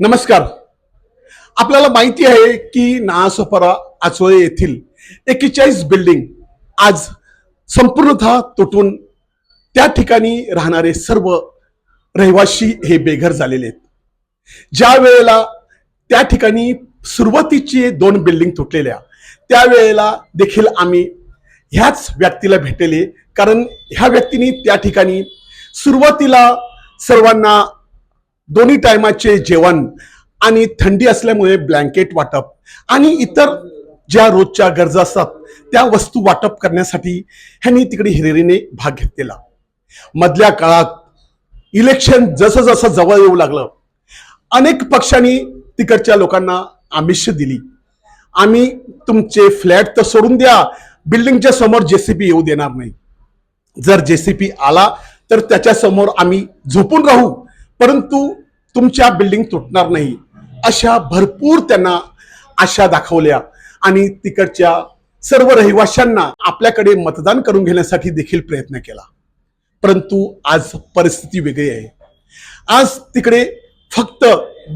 नमस्कार. आपल्याला माहिती आहे की नासोपरा आचोळे येथील एकेचाळीस बिल्डिंग आज संपूर्णतः तुटून त्या ठिकाणी राहणारे सर्व रहिवासी हे बेघर झालेले आहेत. ज्या वेळेला त्या ठिकाणी सुरुवातीचे दोन बिल्डिंग तुटलेल्या त्यावेळेला देखील आम्ही ह्याच व्यक्तीला भेटले कारण ह्या व्यक्तीने त्या ठिकाणी सुरुवातीला सर्वांना दोन्ही टायमाचे जेवण आणि थंडी असल्यामुळे ब्लँकेट वाटप आणि इतर ज्या रोजच्या गरजा असतात त्या वस्तू वाटप करण्यासाठी ह्यांनी तिकडे हिरिरीने भाग घेतलेला. मधल्या काळात इलेक्शन जसं जसं जवळ येऊ लागलं अनेक पक्षांनी तिकडच्या लोकांना आमिष दिली. आम्ही तुमचे फ्लॅट तर सोडून द्या बिल्डिंगच्या समोर जेसीपी येऊ देणार नाही. जर जेसीपी आला तर त्याच्यासमोर आम्ही झोपून राहू परंतु तुमच्या बिल्डिंग तुटणार नाही. अशा भरपूर त्यांना आशा दाखवल्या. आणि तिकडच्या सर्व रहिवाशांना आपल्याकडे मतदान करून घेण्यासाठी देखील प्रयत्न केला. परंतु आज परिस्थिती वेगळी आहे. आज तिकडे फक्त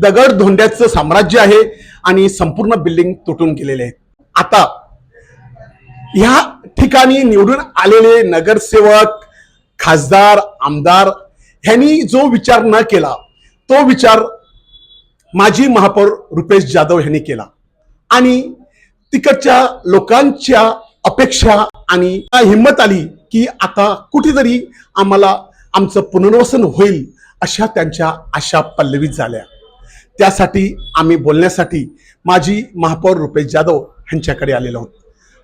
दगड धोंड्याचं साम्राज्य आहे आणि संपूर्ण बिल्डिंग तुटून गेलेले आहेत. आता ह्या ठिकाणी निवडून आलेले नगरसेवक खासदार आमदार ह्यांनी जो विचार न केला तो विचार माजी महापौर रुपेश जाधव यांनी केला. आणि तिकडच्या लोकांच्या अपेक्षा आणि हिंमत आली की आता कुठेतरी आम्हाला आमचं पुनर्वसन होईल अशा त्यांच्या आशा पल्लवित झाल्या. त्यासाठी आम्ही बोलण्यासाठी माजी महापौर रुपेश जाधव यांच्याकडे आलेलो आहोत.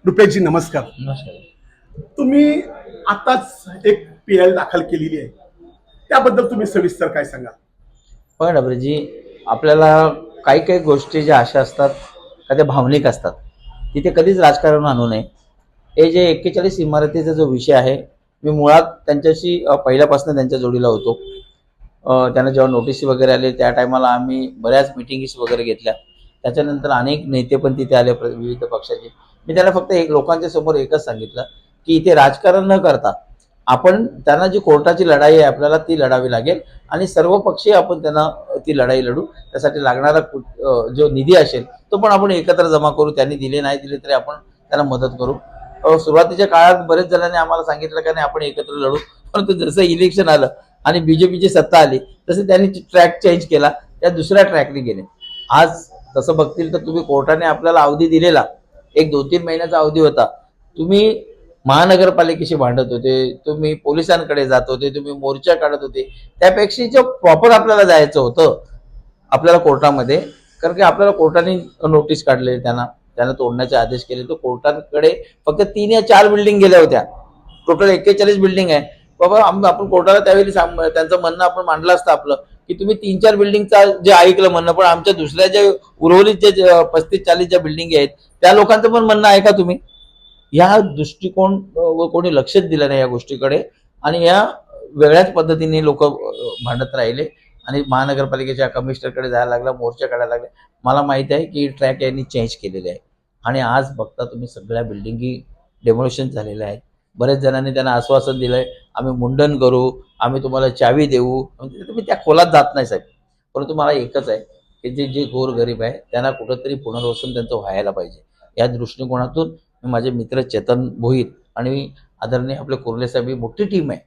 रुपेशजी नमस्कार. नमस्कार. तुम्ही आताच एक पी एल दाखल केलेली आहे. त्याबद्दल तुम्ही सविस्तर काय सांगा बघा डबरेजी आपल्याला काही काही गोष्टी ज्या अशा असतात का त्या भावनिक असतात. तिथे कधीच राजकारण आणू नये. हे जे एक्केचाळीस इमारतीचा जो विषय आहे मी मुळात त्यांच्याशी पहिल्यापासून त्यांच्या जोडीला होतो. त्यांना जेव्हा नोटीस वगैरे आले त्या टायमाला आम्ही बऱ्याच मिटिंग्स वगैरे घेतल्या. त्याच्यानंतर अनेक नेते पण तिथे आले प्र- विविध पक्षाचे. मी त्यांना फक्त एक लोकांच्या समोर एकच सांगितलं की इथे राजकारण न करता आपण त्यांना जी कोर्टाची लढाई आहे आपल्याला ती लढावी लागेल. आणि सर्व पक्षी आपण त्यांना ती लढाई लढू. त्यासाठी लागणारा जो निधी असेल तो पण आपण एकत्र जमा करू. त्यांनी दिले नाही दिले तरी आपण त्यांना मदत करू. सुरुवातीच्या काळात बरेच जणांनी आम्हाला सांगितलं का नाही आपण एकत्र लढू. परंतु जसं इलेक्शन आलं आणि बीजेपीची सत्ता आली तसं त्यांनी ट्रॅक चेंज केला. त्या दुसऱ्या ट्रॅकने गेले. आज तसं बघतील तर तुम्ही कोर्टाने आपल्याला अवधी दिलेला. एक दोन तीन महिन्याचा अवधी होता. तुम्ही महानगरपालिकेशी भांडत होते तुम्ही पोलिसांकडे जात होते तुम्ही मोर्चा काढत होते त्यापेक्षा जे प्रॉपर आपल्याला जायचं होतं आपल्याला कोर्टामध्ये कारण की आपल्याला कोर्टाने नोटीस काढले त्यांना त्यांना तोडण्याचे आदेश केले तर कोर्टाकडे फक्त तीन या चार बिल्डिंग गेल्या होत्या. टोटल एक्केचाळीस बिल्डिंग आहे. बाबा आपण कोर्टाला त्यावेळी सांग- त्यांचं म्हणणं आपण मांडलं असतं आपलं की तुम्ही तीन चार बिल्डिंगचा जे ऐकलं म्हणणं पण आमच्या दुसऱ्या ज्या उर्वरित जे पस्तीस चाळीस ज्या बिल्डिंग आहेत त्या लोकांचं पण म्हणणं आहे का तुम्ही? या दृष्टिकोन कोणी लक्षच दिलं नाही या गोष्टीकडे. आणि या वेगळ्याच पद्धतीने लोक भांडत राहिले. आणि महानगरपालिकेच्या कमिशनरकडे जायला लागला मोर्चा काढायला लागला. मला माहिती आहे की ट्रॅक यांनी चेंज केलेले आहे. आणि आज बघता तुम्ही सगळ्या बिल्डिंगी डेमोलेशन झालेल्या आहेत. बरेच जणांनी त्यांना आश्वासन दिलंय आम्ही मुंडन करू आम्ही तुम्हाला चावी देऊ. म्हणजे तुम्ही त्या खोलात जात नाही साहेब. परंतु मला एकच आहे की जे जे गोरगरीब आहे त्यांना कुठंतरी पुनर्वसन त्यांचं व्हायला पाहिजे. या दृष्टिकोनातून मी माझे मित्र चेतन भोईर आणि आदरणीय आपले कुर्ले साहेब ही मोठी टीम आहे.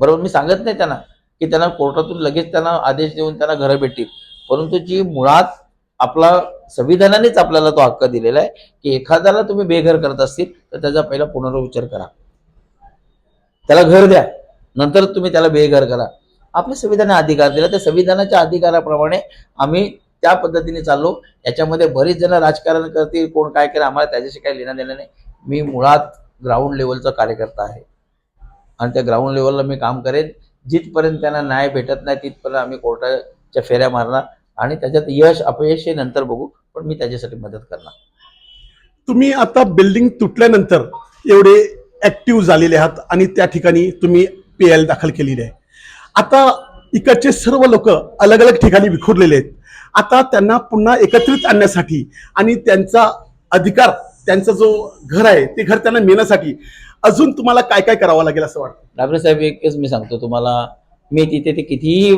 बरोबर मी सांगत नाही त्यांना की त्यांना कोर्टातून लगेच त्यांना आदेश देऊन त्यांना घरं भेटतील. परंतु जी मुळात आपला संविधानानेच आपल्याला तो हक्क दिलेला आहे की एखाद्याला तुम्ही बेघर करत असतील तर त्याचा पहिला पुनर्विचार करा. त्याला घर द्या नंतर तुम्ही त्याला बेघर करा. आपल्या संविधानाने अधिकार दिला त्या संविधानाच्या अधिकाराप्रमाणे आम्ही त्या पद्धतीने चाललो. याच्यामध्ये बरेच जण राजकारण करतील कोण काय करेल आम्हाला त्याच्याशी काही लेणं देणं नाही. मी मुळात ग्राउंड लेवलचा कार्यकर्ता आहे. आणि त्या ग्राउंड लेवलला मी काम करेन. जिथपर्यंत त्यांना न्याय भेटत नाही तिथपर्यंत आम्ही कोर्टाच्या फेऱ्या मारणार आणि त्याच्यात यश अपयश हे नंतर बघू पण मी त्याच्यासाठी मदत करणार. तुम्ही आता बिल्डिंग तुटल्यानंतर एवढे ऍक्टिव्ह झालेले आहात आणि त्या ठिकाणी तुम्ही पी एल दाखल केलेली आहे. आता इकडचे सर्व लोक अलग अलग ठिकाणी विखुरलेले आहेत. आता त्यांना पुन्हा एकत्रित आणण्यासाठी आणि त्यांचा अधिकार त्यांचा जो घर आहे ते घर त्यांना मिळण्यासाठी अजून तुम्हाला काय काय करावं लागेल असं वाटतं? डाबरे साहेब एकच मी सांगतो तुम्हाला. मी तिथे ते कितीही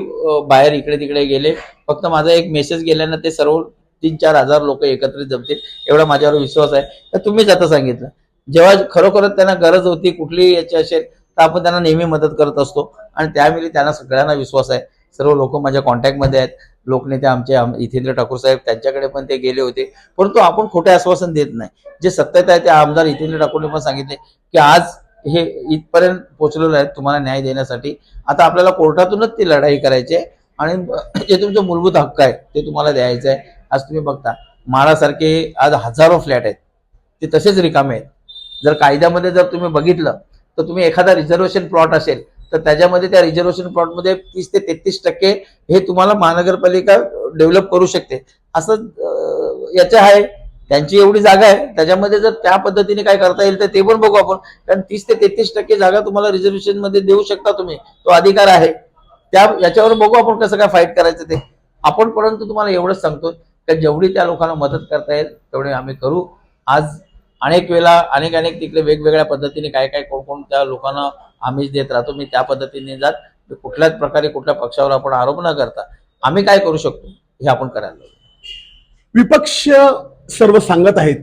बाहेर इकडे तिकडे गेले फक्त माझा एक मेसेज गेल्यानं ते सर्व तीन चार हजार लोक एकत्रित जमतील एवढा माझ्यावर विश्वास आहे. तर तुम्हीच आता सांगितलं. जेव्हा खरोखरच त्यांना गरज होती कुठलीही याची असेल तर आपण त्यांना नेहमी मदत करत असतो. आणि त्यावेळी त्यांना सगळ्यांना विश्वास आहे. सर्व लोक माझ्या कॉन्टॅक्टमध्ये आहेत. लोकनेते आमचे आम- इथेंद्र ठाकूर साहेब त्यांच्याकडे पण ते गेले होते. परंतु आपण खोटे आश्वासन देत नाही. जे सत्तेत आहे ते आमदार इथेंद्र ठाकूरने पण सांगितले की आज हे इथपर्यंत पोचलेलं आहे तुम्हाला न्याय देण्यासाठी. आता आपल्याला कोर्टातूनच ती लढाई करायची आहे आणि जे तुमचे मूलभूत हक्क आहे ते तुम्हाला द्यायचं आहे आज तुम्ही बघता. माळासारखे आज हजारो फ्लॅट आहेत. ते तसेच रिकामे आहेत. जर कायद्यामध्ये जर तुम्ही बघितलं तर तुम्ही एखादा रिझर्वेशन प्लॉट असेल तर त्याच्यामध्ये त्या रिझर्वेशन प्लॉटमध्ये तीस ते तेहतीस टक्के हे तुम्हाला महानगरपालिका डेव्हलप करू शकते. असं याच्या याचं आहे. त्यांची एवढी जागा आहे. त्याच्यामध्ये जर त्या पद्धतीने काय करता येईल तर ते पण बघू आपण. कारण तीस ते तेहतीस टक्के जागा तुम्हाला रिझर्वेशनमध्ये देऊ शकता तुम्ही. तो अधिकार आहे. त्या याच्यावर बघू आपण कसं काय फाईट करायचं ते. आपण परंतु तुम्हाला एवढंच सांगतो की जेवढी त्या लोकांना मदत करता येईल तेवढे आम्ही करू. आज अनेक वेळा अनेक अनेक तिकडे वेगवेगळ्या पद्धतीने काय काय कोण कोण त्या लोकांना आमिष देत राहतो मी त्या पद्धतीने जात कुठल्याच प्रकारे कुठल्या पक्षावर आपण आरोप न करता आम्ही काय करू शकतो हे आपण करायला. विपक्ष सर्व सांगत आहेत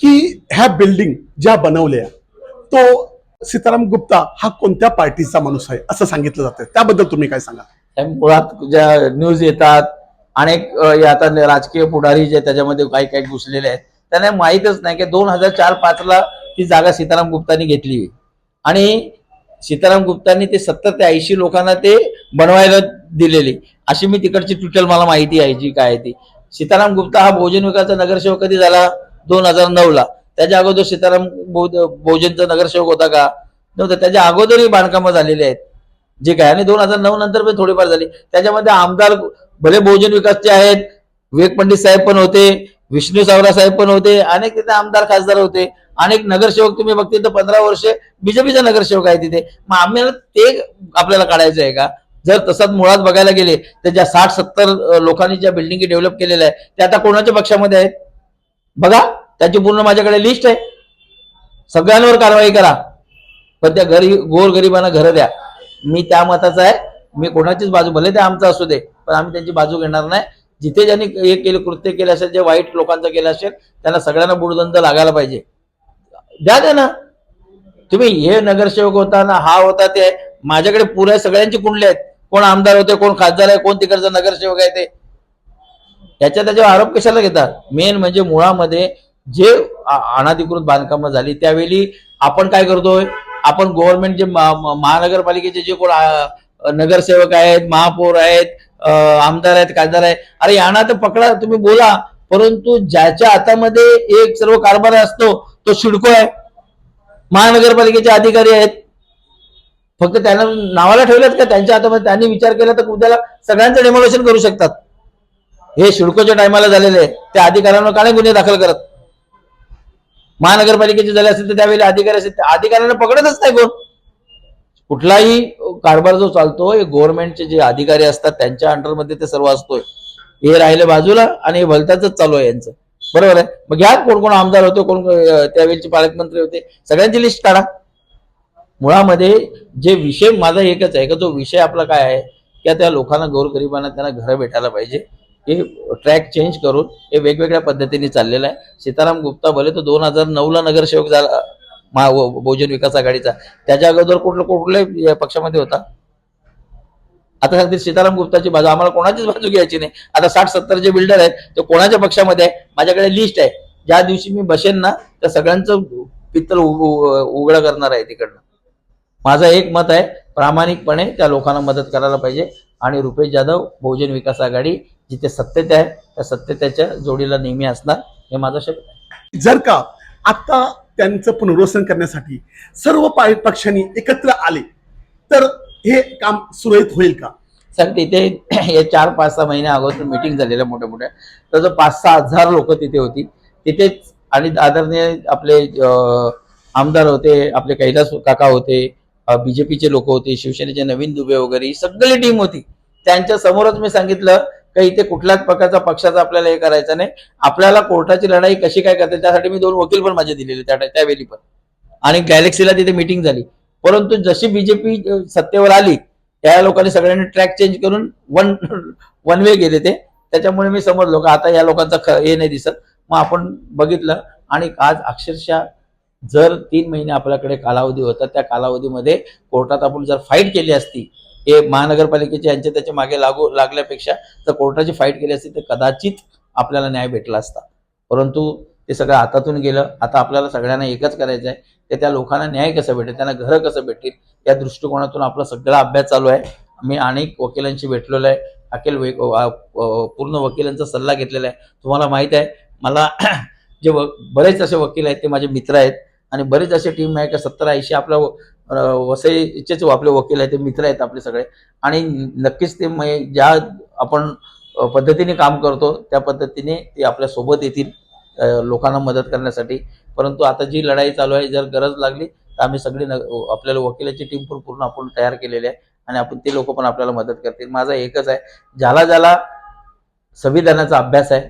की ह्या बिल्डिंग ज्या बनवल्या तो सीताराम गुप्ता हा कोणत्या पार्टीचा माणूस आहे असं सांगितलं जातं. त्याबद्दल तुम्ही काय सांगा मुळात ज्या न्यूज येतात अनेक आता राजकीय पुढारी जे त्याच्यामध्ये काही काही घुसलेले आहेत. त्यांना माहीतच नाही की दोन हजार चार पाच ला ती जागा सीताराम गुप्तानी घेतली. आणि सीताराम गुप्तानी ते सत्तर ते ऐंशी लोकांना ते बनवायला दिलेली. अशी मी तिकडची टोटल मला माहिती आहे जी काय आहे ती. सीताराम गुप्ता हा बहुजन विकासचा नगरसेवक कधी झाला? दोन हजार नऊ ला. त्याच्या अगोदर सीताराम बहु- बहुजनचा नगरसेवक होता का? नव्हता. त्याच्या अगोदरही बांधकामं झालेली आहेत. जे काय. आणि दोन हजार नऊ नंतर पण थोडीफार झाली. त्याच्यामध्ये आमदार भले बहुजन विकासचे आहेत विवेक पंडित साहेब पण होते विष्णू सावरा साहेब पण होते अनेक तिथे आमदार खासदार होते. अनेक नगरसेवक तुम्ही बघतील तर पंधरा वर्षे बीजेपीचा नगरसेवक आहे तिथे. मग आम्हाला ते आपल्याला काढायचं आहे का? जर तसंच मुळात बघायला गेले तर ज्या साठ सत्तर लोकांनी ज्या बिल्डिंगी डेव्हलप केलेल्या आहे त्या आता कोणाच्या पक्षामध्ये आहेत? बघा त्याची पूर्ण माझ्याकडे लिस्ट आहे. सगळ्यांवर कारवाई करा. पण त्या गरीब गोर गरिबांना घरं द्या. मी त्या मताचा आहे. मी कोणाचीच बाजू भले ते आमचं असू दे पण आम्ही त्यांची बाजू घेणार नाही. जिथे ज्यांनी हे केलं कृत्य केलं असेल जे वाईट लोकांचं केलं असेल त्यांना सगळ्यांना बुडदंड लागायला पाहिजे. द्या द्या ना. तुम्ही हे नगरसेवक होता ना हा होता ते माझ्याकडे पुऱ्या सगळ्यांची कुंडले आहेत. कोण आमदार होते कोण खासदार आहे कोण तिकडचा नगरसेवक आहे ते. त्याच्या त्याच्यावर आरोप कशाला घेतात मेन म्हणजे मुळामध्ये जे अनाधिकृत बांधकामं झाली त्यावेळी आपण काय करतोय? आपण गव्हर्नमेंट जे महानगरपालिकेचे जे कोण नगरसेवक आहेत महापौर आहेत आमदार आहेत खासदार आहेत अरे यांना तर पकडा तुम्ही बोला. परंतु ज्याच्या हातामध्ये एक सर्व कारभार असतो तो शिडको आहे. महानगरपालिकेचे अधिकारी आहेत. फक्त त्यांना नावाला ठेवलेत का? त्यांच्या हातामध्ये त्यांनी विचार केला तर उद्याला सगळ्यांचं डेमोलेशन करू शकतात. हे शिडकोच्या टायमाला झालेले आहे. त्या अधिकाऱ्यांवर का नाही गुन्हे दाखल करत. महानगरपालिकेचे झाले असेल तर त्यावेळी अधिकारी असेल त्या अधिकाऱ्यांना पकडतच नाही कोण. कुठलाही कारभार जो चालतो हे गव्हर्नमेंटचे जे अधिकारी असतात त्यांच्या अंडरमध्ये ते सर्व असतोय. हे राहिले बाजूला आणि हे भलत्याच चालू आहे यांचं. बरोबर आहे? मग घ्या कोण कोण आमदार होते कोण त्यावेळेचे पालकमंत्री होते. सगळ्यांची लिस्ट काढा. मुळामध्ये जे विषय माझा एकच आहे का जो विषय आपला काय आहे की त्या लोकांना गोरगरिबांना त्यांना घरं भेटायला पाहिजे. हे ट्रॅक चेंज करून हे वेगवेगळ्या पद्धतीने चाललेलं आहे. सीताराम गुप्ता भले तो दोन हजार नऊला नगरसेवक झाला महा बहुजन विकास आघाडीचा. त्याच्या अगोदर कुठलं कुठल्या पक्षामध्ये होता? आता सांगतील सीताराम गुप्ताची बाजू आम्हाला कोणाचीच बाजू घ्यायची नाही. आता साठ सत्तर जे बिल्डर आहेत ते कोणाच्या पक्षामध्ये आहे माझ्याकडे लिस्ट आहे. ज्या दिवशी मी बसेन ना त्या सगळ्यांचं पित्तल उघडं करणार आहे तिकडनं. माझं एक मत आहे प्रामाणिकपणे त्या लोकांना मदत करायला पाहिजे. आणि रुपेश जाधव बहुजन विकास आघाडी जिथे सत्तेत आहे त्या सत्यतेच्या जोडीला नेहमी असणार हे माझं शब्द आहे. जर का आता त्यांचं पुनर्वसन करण्यासाठी सर्व पक्षांनी एकत्र आले तर हे काम सुरळीत होईल का? सर तिथे हे चार पाच सहा महिन्या अगोदर मिटिंग झालेल्या मोठ्या मोठ्या तर पाच सहा हजार लोक तिथे होती तिथेच आणि आदरणीय आपले आमदार होते आपले कैलास काका होते बीजेपीचे लोक होते शिवसेनेचे नवीन दुबे वगैरे ही सगळी टीम होती. त्यांच्या समोरच मी सांगितलं का इथे कुठल्याच प्रकारचा पक्षाचा आपल्याला हे करायचं नाही. आपल्याला कोर्टाची लढाई कशी काय करते त्यासाठी मी दोन वकील पण माझे दिलेले त्या त्यावेळी पण. आणि गॅलेक्सीला तिथे मिटिंग झाली. परंतु जशी बीजेपी सत्तेवर आली त्या लोकांनी सगळ्यांनी ट्रॅक चेंज करून वन वन वे गेले ते. त्याच्यामुळे मी समजलो का आता या लोकांचा ख- हे नाही दिसत. मग आपण बघितलं आणि आज अक्षरशः जर तीन महिने आपल्याकडे कालावधी होता त्या कालावधीमध्ये कोर्टात आपण जर फाईट केली असती हे महानगरपालिकेचे यांच्या त्याच्यामागे लागू लागल्यापेक्षा जर कोर्टाची फाईट केली असती तर कदाचित आपल्याला न्याय भेटला असता. परंतु ते सगळं हातातून गेलं. आता आपल्याला सगळ्यांना एकच करायचं आहे. की त्या लोकांना न्याय कसं भेटेल? त्यांना घरं कसं भेटतील? या दृष्टिकोनातून आपला सगळा अभ्यास चालू आहे. मी अनेक वकिलांशी भेटलेलो आहे. अखिल वे- पूर्ण वकिलांचा सल्ला घेतलेला आहे. तुम्हाला माहीत आहे मला जे व बरेच असे वकील आहेत ते माझे मित्र आहेत. आणि बरेच असे टीम आहे का सत्तर ऐंशी आपल्या व- वसईचेच आपले वकील आहेत. ते मित्र आहेत आपले सगळे. आणि नक्कीच ते ज्या आपण पद्धतीने काम करतो त्या पद्धतीने ते आपल्यासोबत येतील. लोकांना मदत करण्यासाठी. परंतु आता जी लढाई चालू आहे जर गरज लागली तर आम्ही सगळी न- आपल्याला वकिलाची टीम पण पूर्ण आपण तयार केलेली आहे आणि आपण ते लोक पण आपल्याला मदत करतील. माझा एकच आहे ज्याला ज्याला संविधानाचा अभ्यास आहे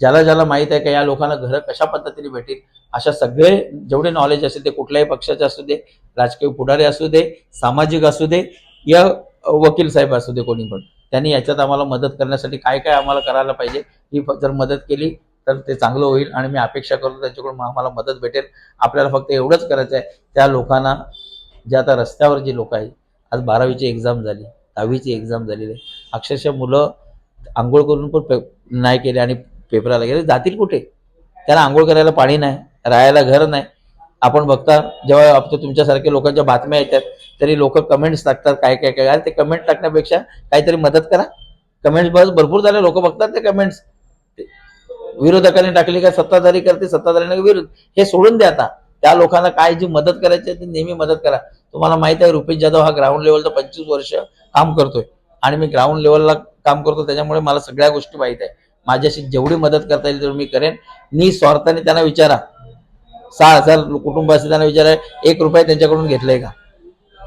ज्याला ज्याला माहीत आहे का या लोकांना घरं कशा पद्धतीने भेटेल अशा सगळे जेवढे नॉलेज असेल ते कुठल्याही पक्षाचे असू दे राजकीय पुढारी असू दे सामाजिक असू दे या वकील साहेब असू दे कोणी पण त्यांनी याच्यात आम्हाला मदत करण्यासाठी काय काय आम्हाला करायला पाहिजे ही फ- जर मदत केली तर ते चांगलं होईल आणि मी अपेक्षा करतो त्यांच्याकडून आम्हाला मदत भेटेल. आपल्याला फक्त एवढंच करायचं आहे त्या लोकांना जे आता रस्त्यावर जे लोक आहेत आज बारावीची एक्झाम झाली दहावीची एक्झाम झालेली आहे. अक्षरशः मुलं आंघोळ करून पण पे नाही केले आणि पेपराला गेले. जातील कुठे? त्याला आंघोळ करायला पाणी नाही राहायला घर नाही. आपण बघता जेव्हा आपल्या तुमच्यासारख्या लोकांच्या बातम्या येतात तरी लोक कमेंट्स टाकतात काय काय काय. ते कमेंट टाकण्यापेक्षा काहीतरी मदत करा. कमेंट्स बस भरपूर झाले लोक बघतात ते कमेंट्स विरोधकांनी टाकली काय सत्ताधारी करते सत्ताधाऱ्यांना विरोध. हे सोडून द्या आता. त्या लोकांना काय जी मदत करायची आहे ती नेहमी मदत करा. तुम्हाला माहीत आहे रुपेश जाधव हा ग्राउंड लेवलचा पंचवीस वर्ष काम करतोय. आणि मी ग्राउंड लेवलला काम करतो त्याच्यामुळे मला सगळ्या गोष्टी माहीत आहे. माझ्याशी जेवढी मदत करता येईल तेवढी मी करेन. निस्वार्थाने त्यांना विचारा. सहा हजार कुटुंब असते त्यांना विचारा एक रुपया त्यांच्याकडून घेतलाय का?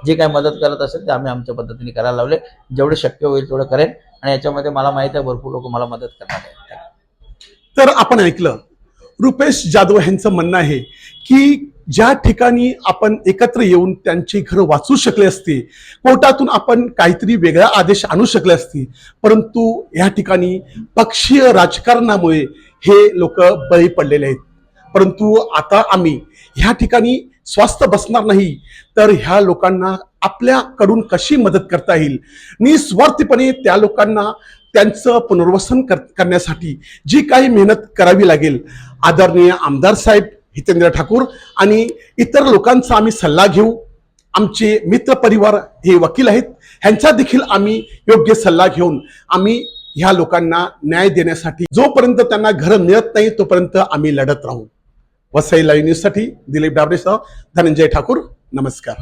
जे काय मदत करत असेल ते आम्ही आमच्या पद्धतीने करायला लावले. जेवढे शक्य होईल तेवढं करेन. आणि याच्यामध्ये मला माहीत आहे भरपूर लोक मला मदत करणार आहे तर आपण ऐकलं. रुपेश जाधव यांचं म्हणणं आहे की ज्या ठिकाणी आपण एकत्र येऊन त्यांची घरं वाचू शकले असते कोर्टातून आपण काहीतरी वेगळा आदेश आणू शकले असते परंतु या ठिकाणी पक्षीय राजकारणामुळे हे लोक बळी पडलेले आहेत. परंतु आता आम्ही ह्या ठिकाणी स्वास्थ बसणार नाही तर ह्या लोकांना आपल्याकडून कशी मदत करता येईल? निस्वार्थीपणे त्या लोकांना त्यांचं पुनर्वसन कर करण्यासाठी जी काही मेहनत करावी लागेल आदरणीय आमदार साहेब हितेंद्र ठाकूर आणि इतर लोकांचा आम्ही सल्ला घेऊ. आमचे मित्रपरिवार हे वकील आहेत ह्यांचा देखील आम्ही योग्य सल्ला घेऊन आम्ही ह्या लोकांना न्याय देण्यासाठी जोपर्यंत त्यांना घरं मिळत नाही तोपर्यंत आम्ही लढत राहू. वसई लाईव्ह न्यूजसाठी दिलीप डाबरेसह धनंजय ठाकूर नमस्कार.